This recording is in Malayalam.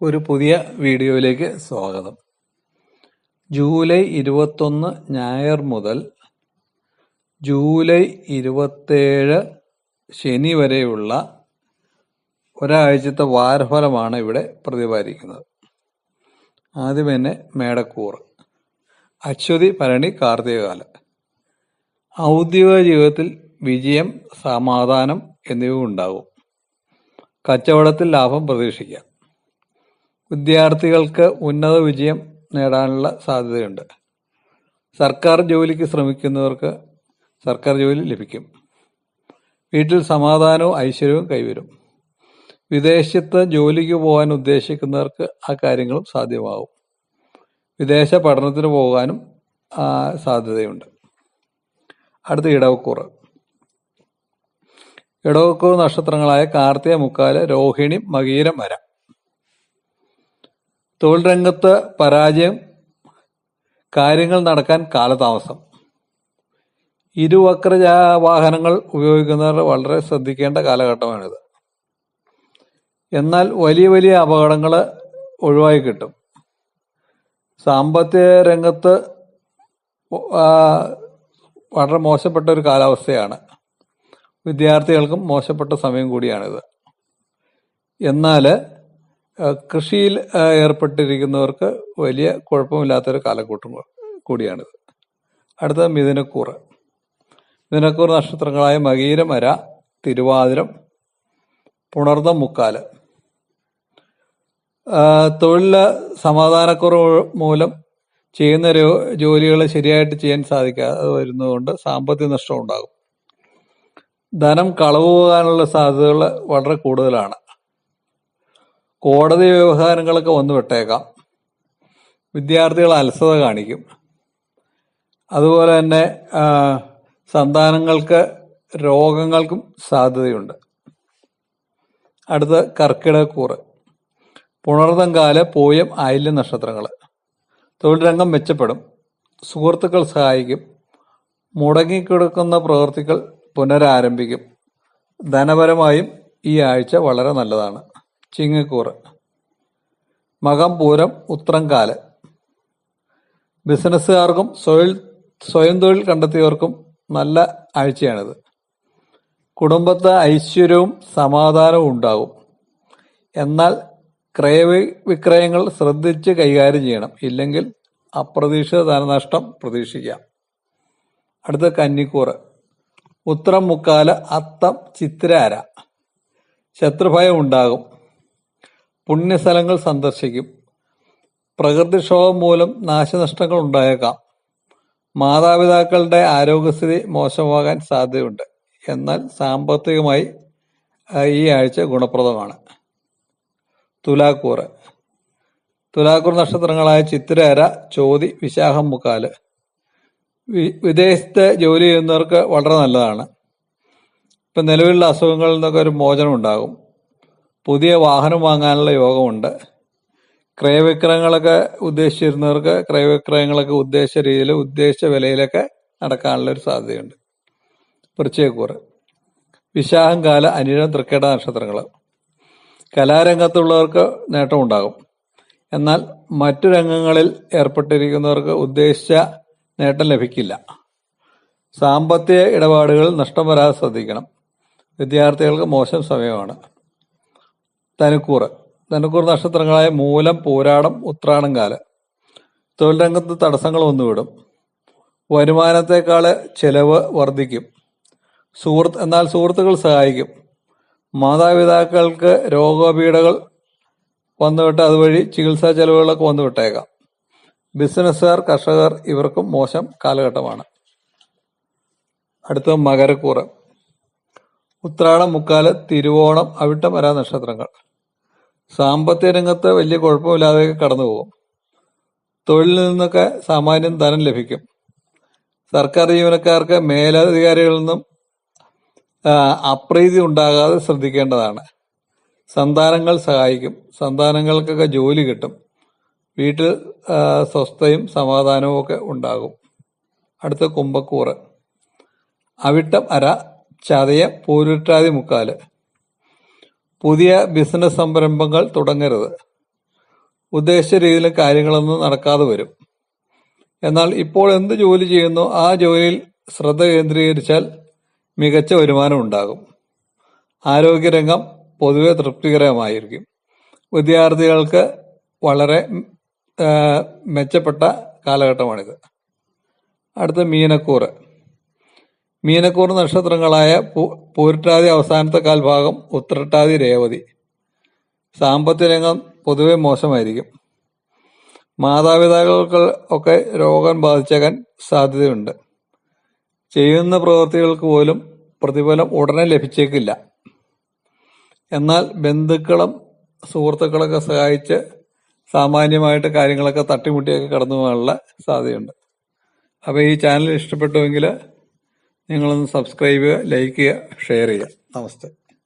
ഒരു പുതിയ വീഡിയോയിലേക്ക് സ്വാഗതം. ജൂലൈ ഇരുപത്തൊന്ന് ഞായർ മുതൽ ജൂലൈ ഇരുപത്തേഴ് ശനി വരെയുള്ള ഒരാഴ്ചത്തെ വാരഫലമാണ് ഇവിടെ പ്രതിപാദിക്കുന്നത്. ആദ്യം തന്നെ മേടക്കൂർ അശ്വതി ഭരണി കാർത്തികകാല ഔദ്യോഗിക ജീവിതത്തിൽ വിജയം സമാധാനം എന്നിവ ഉണ്ടാകും. കച്ചവടത്തിൽ ലാഭം പ്രതീക്ഷിക്കാം. വിദ്യാർത്ഥികൾക്ക് ഉന്നത വിജയം നേടാനുള്ള സാധ്യതയുണ്ട്. സർക്കാർ ജോലിക്ക് ശ്രമിക്കുന്നവർക്ക് സർക്കാർ ജോലി ലഭിക്കും. വീട്ടിൽ സമാധാനവും ഐശ്വര്യവും കൈവരും. വിദേശത്ത് ജോലിക്ക് പോകാൻ ഉദ്ദേശിക്കുന്നവർക്ക് ആ കാര്യങ്ങളും സാധ്യമാകും. വിദേശ പഠനത്തിന് പോകാനും സാധ്യതയുണ്ട്. അടുത്ത ഇടവക്കൂറ്. ഇടവക്കൂർ നക്ഷത്രങ്ങളായ കാർത്തിക മുക്കാൽ രോഹിണി മകീരം വര. തൊഴിൽ രംഗത്ത് പരാജയം കാര്യങ്ങൾ നടക്കാൻ കാലതാമസം. ഇരുവക്ര വാഹനങ്ങൾ ഉപയോഗിക്കുന്നവർ വളരെ ശ്രദ്ധിക്കേണ്ട കാലഘട്ടമാണിത്. എന്നാൽ വലിയ വലിയ അപകടങ്ങൾ ഒഴിവായി കിട്ടും. സാമ്പത്തിക രംഗത്ത് വളരെ മോശപ്പെട്ട ഒരു കാലാവസ്ഥയാണ്. വിദ്യാർത്ഥികൾക്കും മോശപ്പെട്ട സമയം കൂടിയാണിത്. എന്നാൽ കൃഷിയിൽ ഏർപ്പെട്ടിരിക്കുന്നവർക്ക് വലിയ കുഴപ്പമില്ലാത്തൊരു കാലക്കൂട്ടം കൂടിയാണിത്. അടുത്തത് മിഥുനക്കൂറ് മിഥുനക്കൂർ നക്ഷത്രങ്ങളായ മകീരമര തിരുവാതിരം പുണർദം മുക്കാൽ തൊഴിൽ സമാധാനക്കുറവ് മൂലം ചെയ്യുന്ന ജോലികൾ ശരിയായിട്ട് ചെയ്യാൻ സാധിക്കാതെ വരുന്നതുകൊണ്ട് സാമ്പത്തിക നഷ്ടം ഉണ്ടാകും. ധനം കളവ് പോകാനുള്ള സാധ്യതകൾ വളരെ കൂടുതലാണ്. കോടതി വ്യവഹാരങ്ങളൊക്കെ വന്നു വിട്ടേക്കാം. വിദ്യാർത്ഥികൾ അലസത കാണിക്കും. അതുപോലെ തന്നെ സന്താനങ്ങൾക്ക് രോഗങ്ങൾക്കും സാധ്യതയുണ്ട്. അടുത്ത കർക്കിടകക്കൂറ്. പുണർതങ്കാൽ പോയം ആയില്യം നക്ഷത്രങ്ങൾ. തൊഴിൽ രംഗം മെച്ചപ്പെടും. സുഹൃത്തുക്കൾ സഹായിക്കും. മുടങ്ങിക്കിടക്കുന്ന പ്രവൃത്തികൾ പുനരാരംഭിക്കും. ധനപരമായും ഈ ആഴ്ച വളരെ നല്ലതാണ്. ചിങ്ങക്കൂറ്. മകം പൂരം ഉത്രംകാൽ ബിസിനസ്സുകാർക്കും സ്വയം സ്വയം തൊഴിൽ കണ്ടെത്തിയവർക്കും നല്ല ആഴ്ചയാണിത്. കുടുംബത്തെ ഐശ്വര്യവും സമാധാനവും ഉണ്ടാകും. എന്നാൽ ക്രയവി- വിക്രയങ്ങൾ ശ്രദ്ധിച്ച് കൈകാര്യം ചെയ്യണം. ഇല്ലെങ്കിൽ അപ്രതീക്ഷിത ധനനഷ്ടം പ്രതീക്ഷിക്കാം. അടുത്ത കന്നിക്കൂറ്. ഉത്തരം മുക്കാല അത്തം ചിത്തിരാര ശത്രുഭയം ഉണ്ടാകും. പുണ്യസ്ഥലങ്ങൾ സന്ദർശിക്കും. പ്രകൃതിക്ഷോഭം മൂലം നാശനഷ്ടങ്ങൾ ഉണ്ടായേക്കാം. മാതാപിതാക്കളുടെ ആരോഗ്യസ്ഥിതി മോശമാകാൻ സാധ്യതയുണ്ട്. എന്നാൽ സാമ്പത്തികമായി ഈ ആഴ്ച ഗുണപ്രദമാണ്. തുലാക്കൂറ്. തുലാക്കൂർ നക്ഷത്രങ്ങളായ ചിത്തിരര ചോതി വിശാഖം മുക്കാൽ. വിദേശത്ത് ജോലി ചെയ്യുന്നവർക്ക് വളരെ നല്ലതാണ്. ഇപ്പം നിലവിലുള്ള അസുഖങ്ങളിൽ നിന്നൊക്കെ ഒരു മോചനം ഉണ്ടാകും പുതിയ വാഹനം വാങ്ങാനുള്ള യോഗമുണ്ട്. ക്രയവിക്രയങ്ങളൊക്കെ ഉദ്ദേശിച്ചിരുന്നവർക്ക് ക്രയവിക്രയങ്ങളൊക്കെ ഉദ്ദേശ രീതിയിൽ ഉദ്ദേശിച്ച വിലയിലൊക്കെ നടക്കാനുള്ള ഒരു സാധ്യതയുണ്ട്. വൃശ്ചികക്കൂറ് വിശാഖം കാല അനിഴം തൃക്കേട നക്ഷത്രങ്ങൾ. കലാരംഗത്തുള്ളവർക്ക് നേട്ടമുണ്ടാകും. എന്നാൽ മറ്റു രംഗങ്ങളിൽ ഏർപ്പെട്ടിരിക്കുന്നവർക്ക് ഉദ്ദേശിച്ച നേട്ടം ലഭിക്കില്ല. സാമ്പത്തിക ഇടപാടുകൾ നഷ്ടം വരാതെ ശ്രദ്ധിക്കണം. വിദ്യാർത്ഥികൾക്ക് മോശം സമയമാണ്. ധനുക്കൂറ് ധനുക്കൂർ നക്ഷത്രങ്ങളായ മൂലം പോരാടം ഉത്രാടം കാലം. തൊഴിൽ രംഗത്ത് തടസ്സങ്ങൾ വന്നുവിടും. വരുമാനത്തെക്കാൾ ചെലവ് വർദ്ധിക്കും. സുഹൃത്ത് എന്നാൽ സുഹൃത്തുക്കൾ സഹായിക്കും. മാതാപിതാക്കൾക്ക് രോഗപീഠകൾ വന്നുവിട്ട് അതുവഴി ചികിത്സാ ചെലവുകളൊക്കെ വന്നുവിട്ടേക്കാം. ബിസിനസ്സുകാർ കർഷകർ ഇവർക്കും മോശം കാലഘട്ടമാണ്. അടുത്ത മകരക്കൂറ്. ഉത്രാടം മുക്കാൽ തിരുവോണം അവിട്ടം വരാ നക്ഷത്രങ്ങൾ. സാമ്പത്തിക രംഗത്ത് വലിയ കുഴപ്പമില്ലാതെ കടന്നു പോകും. തൊഴിലിൽ നിന്നൊക്കെ സാമാന്യം ധനം ലഭിക്കും. സർക്കാർ ജീവനക്കാർക്ക് മേലധികാരികളിൽ നിന്നും അപ്രീതി ഉണ്ടാകാതെ ശ്രദ്ധിക്കേണ്ടതാണ്. സന്താനങ്ങൾ സഹായിക്കും. സന്താനങ്ങൾക്കൊക്കെ ജോലി കിട്ടും. വീട്ടിൽ സ്വസ്ഥയും സമാധാനവും ഒക്കെ ഉണ്ടാകും. അടുത്ത കുമ്പക്കൂറ് അവിട്ടം അര ചതയ പൂരുട്ടാതി മുക്കാൽ. പുതിയ ബിസിനസ് സംരംഭങ്ങൾ തുടങ്ങരുത്. ഉദ്ദേശിച്ച രീതിയിൽ കാര്യങ്ങളൊന്നും നടക്കാതെ വരും. എന്നാൽ ഇപ്പോൾ എന്ത് ജോലി ചെയ്യുന്നു ആ ജോലിയിൽ ശ്രദ്ധ കേന്ദ്രീകരിച്ചാൽ മികച്ച വരുമാനം ഉണ്ടാകും. ആരോഗ്യരംഗം പൊതുവെ തൃപ്തികരമായിരിക്കും. വിദ്യാർത്ഥികൾക്ക് വളരെ മെച്ചപ്പെട്ട കാലഘട്ടമാണിത്. അടുത്ത മീനക്കൂറ്. മീനക്കൂർ നക്ഷത്രങ്ങളായ പൂരിട്ടാതി അവസാനത്തെ കാൽഭാഗം ഉത്രട്ടാതി രേവതി. സാമ്പത്തിക രംഗം പൊതുവെ മോശമായിരിക്കും. മാതാപിതാക്കൾക്ക് ഒക്കെ രോഗം ബാധിച്ചേക്കാൻ സാധ്യതയുണ്ട്. ചെയ്യുന്ന പ്രവൃത്തികൾക്ക് പോലും പ്രതിഫലം ഉടനെ ലഭിച്ചേക്കില്ല. എന്നാൽ ബന്ധുക്കളും സുഹൃത്തുക്കളൊക്കെ സഹായിച്ച് സാമാന്യമായിട്ട് കാര്യങ്ങളൊക്കെ തട്ടിമുട്ടിയൊക്കെ കടന്നു പോകാനുള്ള സാധ്യതയുണ്ട്. അപ്പോൾ ഈ ചാനൽ ഇഷ്ടപ്പെട്ടുവെങ്കിൽ നിങ്ങളൊന്ന് സബ്സ്ക്രൈബ് ചെയ്യുക ലൈക്ക് ചെയ്യുക ഷെയർ ചെയ്യുക. നമസ്തേ.